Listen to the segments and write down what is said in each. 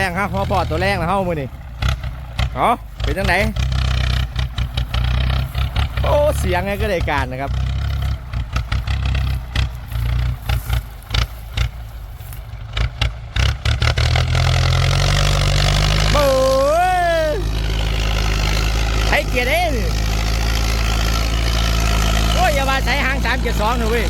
ตัวแรงครับพ่อพอดตัวแรงนะเฮ้ามือนี่เอ๋อเป็นจังไหนโอ้เสียงไงก็ได้การนะครับโอ้ยไอ้เกียร์เด้งโอ้ยอย่ามาใช้หางสามเจ็ดสองหนะเว้ย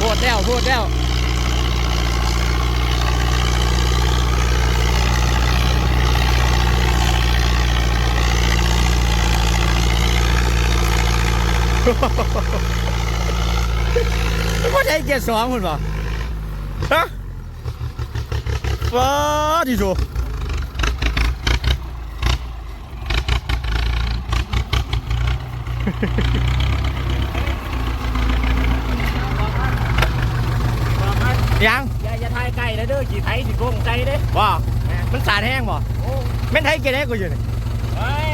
พูด แล้วพูดแล้วว่าได้เจ็ดสองคุณป่ะฮะฟ้าดิโจ ยังอย่าอย่าทายไก่นะเด้อขี่ไทยสิโกงใจเด้ว่ามันสาดแห้งบ่โอ้แม่นไทยเกล็ดกูอยู่นี่เฮ้ย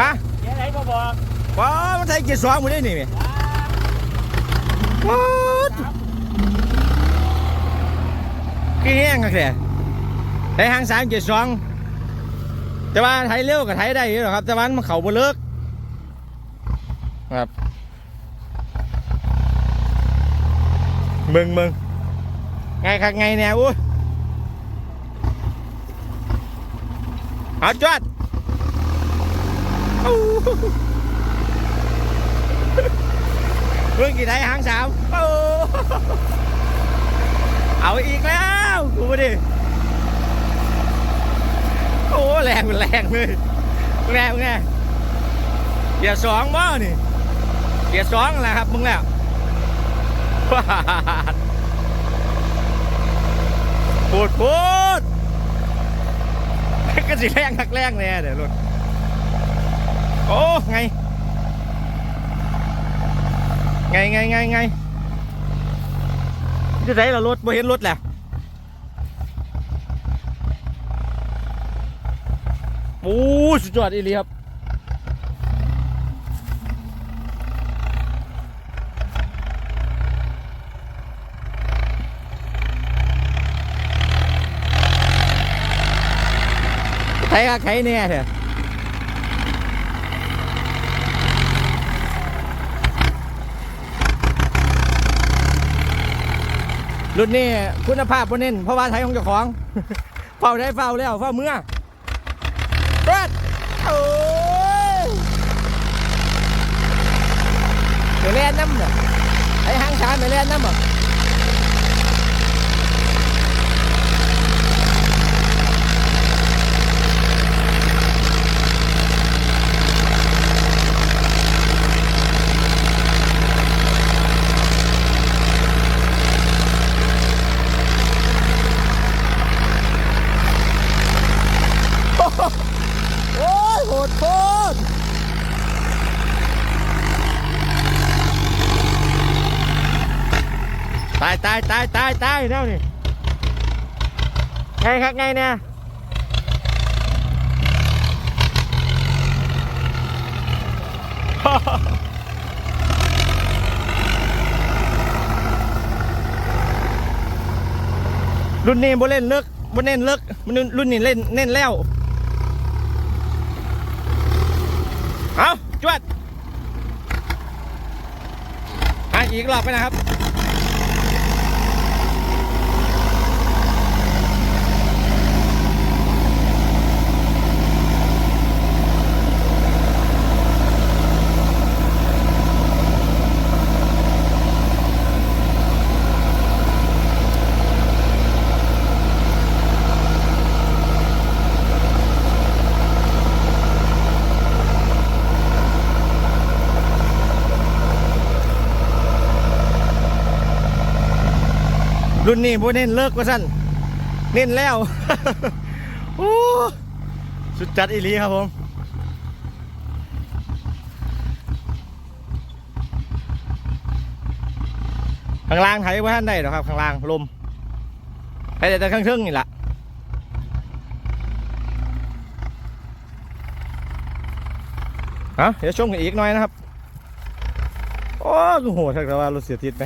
ฮะอย่าไหนมาบอกว้ามันไทยเกล็ดสองมึงได้นี่แม่ว้ากี่แห้งกันแค่ไทยหางสามเกล็ดสองแต่ว่าไทยเร็วกับไทยได้อยู่หรอกครับแต่ว่ามันเข่าบ่เลิกครับมึงมึง ไงคักไงแนวอุ้ยเอาจวดเพิ่องกี่ได้หางสามเอาอีกแล้วดูมาดิโอ้แรงเป็นแรงเลยแรงไงเกียร์สองบ่นี่เกียร์สองแหละครับมึงแล้ว พูดพูดก็สิแรงคักแรงเลยเดี๋ยวรถโอ้ไง ไงไงไงไงจะได้เรารถบ่เห็นรถแหละโอ้สุดยอดอีหลีครับ ใครกับใครเนี่ยเถอะรุ่นนี้คุณภาพบนเน้นเพราะว่าไทยของเจ้าของ เฝ้าได้เฝ้าแล้วเฝ้าเมื่อเปิดโอ้ยเดี๋ยวแล่นน้ำเนี่ยไอ้หางชานเดี๋ยวแล่นน้ำเหรอโอ้ยโหดโคตร ตายตายตายตายตายแล้วนี่ไงครับไงเนี่ยรุ่นนี้บ่เล่นเลิกบ่เน้นเลิกมันรุ่นนี้เล่นเน้นแล้ว เอาจวดหาอีกรอบไปนะครับ รุ่นนี้บ่เน้นเลิกว่าสั้นเน้นแล้วโอ้สุดจัดอีลีครับผมข้างล่างไถว่าท่านได้หรอครับข้างล่างลมไปแต่ข้างเทิงนี่แหละฮะเดี๋ยวชมกันอีกหน่อยนะครับ โอ้โหดทักแต่ว่ารถเสียทิศไหม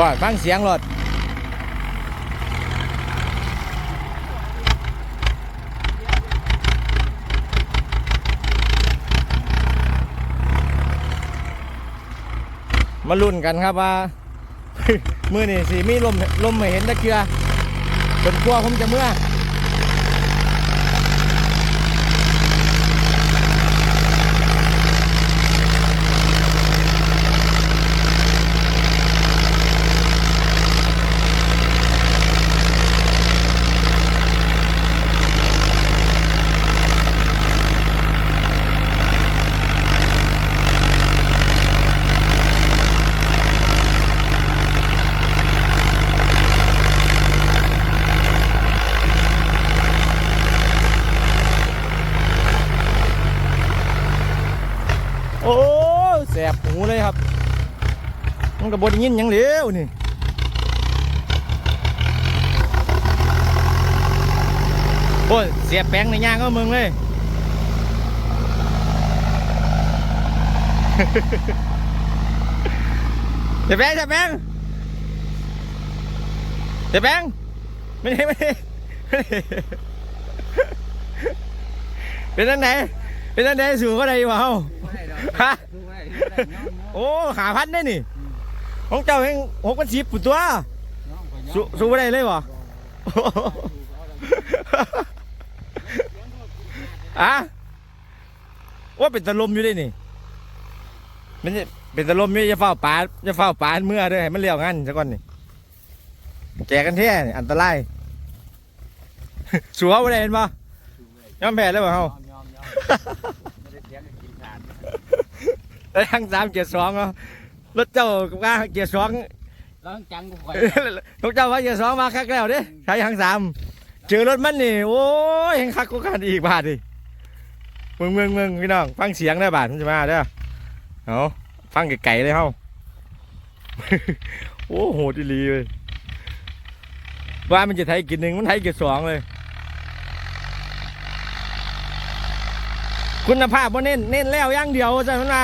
ว่าฟังเสียงรถมาลุ้นกันครับว่ามือนี่สีมีลมลมไม่เห็นตะเกียเป็นกลัวผมจะเมื่อ โอ้แสบ หูเลยครับ มันกับบดยินยังเหลวนี่โอ้ยเสียแป้งในย่างก็มึงเลยเสียแป้งเสียแป้งเสียแป้งไม่ได้ไม่ได้เป็นอันไหนเป็นอันไหนสูงก็ได้อยู่เปล่าฮะ โอ้หาพันได้นี่ ของเจ้าเองหกพันสิบปุ่นตัวสู้สู้ไม่ได้เลยวะอะว่าเป็นตะลมอยู่ได้นี่มันจะเป็นตะลมอยู่จะเฝ้าปลาจะเฝ้าปลาเมื่อเด้วยให้มันเลี้ยวงั้นซะก่อนนี่แจกกันแท้นี่อันตรายสัวไม่ได้เห็นปะยอมแพ้เลยเปล่าเฮา แล้วทั้งสามเกียร์สองเนาะรถเจ้ากับก้าเกียร์สองแล้วจังกูคอยรถเจ้าว่าเกียร์สองมาคักแล้วเด้ใช้ทั้งสามเจอรถมันนี่โอ้ยยังคักกว่ากันอีกบาทดิเมืองเมืองเมืองพี่น้องฟังเสียงได้บาทมันจะมาเด้อเอาฟังไก่ๆเลยเฮาโอ้โหดีหลีเลยว่ามันจะไทยกินหนึ่งมันไทยเกียร์สองเลย คุณภาพบ่เน้นเน้นแล้วอย่างเดียวใช่ไหมน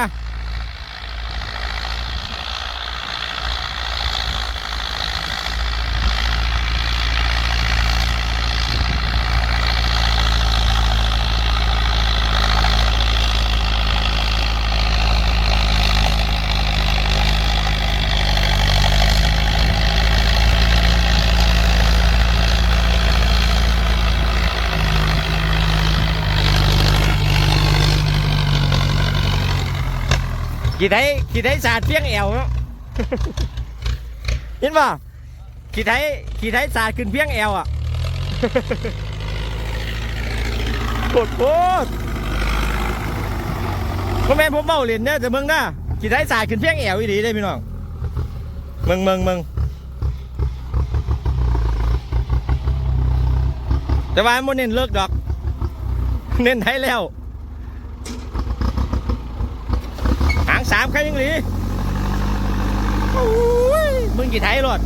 ขี่ไทยขี่ไทยสาดเพียงแอวเนาะเห็นป่ะขี่ไทยขี่ไทยสาดขึ้นเพียงแอวอะโคตรโคตรพ่อแม่นผมเมาเล่นเนี่ยแต่เมืองน่ะขี่ไทยสาดขึ้นเพียงแอวอีดีได้พี่น้องเมืองเมืองเมืองแต่ว่ามันเน้นเลิกดอก เน้นไทยแล้ว หางสามใครยังหลีมึงกี่ไทยรถ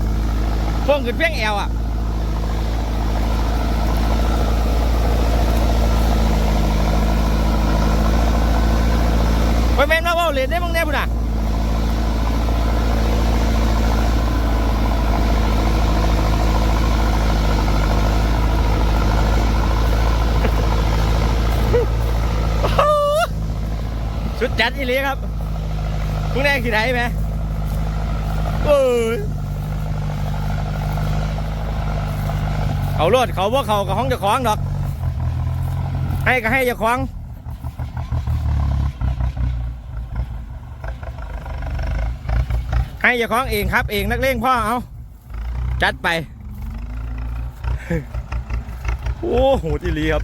พวงขึ้นเพียงแอวอะไปแม่นมาว่าเล่นได้มึงแน่พุ่นอะสุดจัดอีหลีครับ มึงแน่ขี่ไทยไหมเอ้ยเขารถเขาว่าเขากับห้องจะคล้าของดอก ให้ก็ให้จะคล้าของให้จะคล้าของเองครับ เองนักเลงพ่อเอาจัดไป โอ้โหดีลีครับ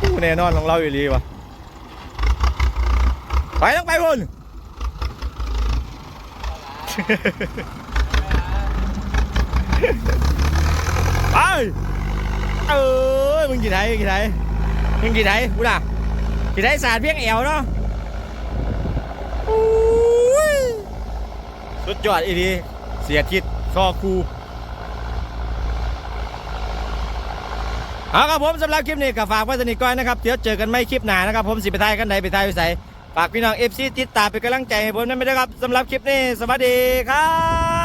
ผู้แน่นอนของเราอยู่ดีวะไปต้องไปพุ่นไปเอ้ยมึงกี่ไทยกี่ไทยมึงกี่ไทยกูด่ะกี่ไทยสาดเพียงแอวเนาะสุดยอดอีดีเสียทิศซอคู เอาครับผมสำหรับคลิปนี้ก็ฝากไว้สนิทก้อยนะครับ เดี๋ยวเจอกันไม่คลิปหนานะครับ ผมสิไปทายกันไหนไปทายไปใส่ฝากพี่น้องเอฟซีติดตามเป็นกำลังใจให้ผมนั่นไม่ได้ครับสำหรับคลิปนี้สวัสดีครับ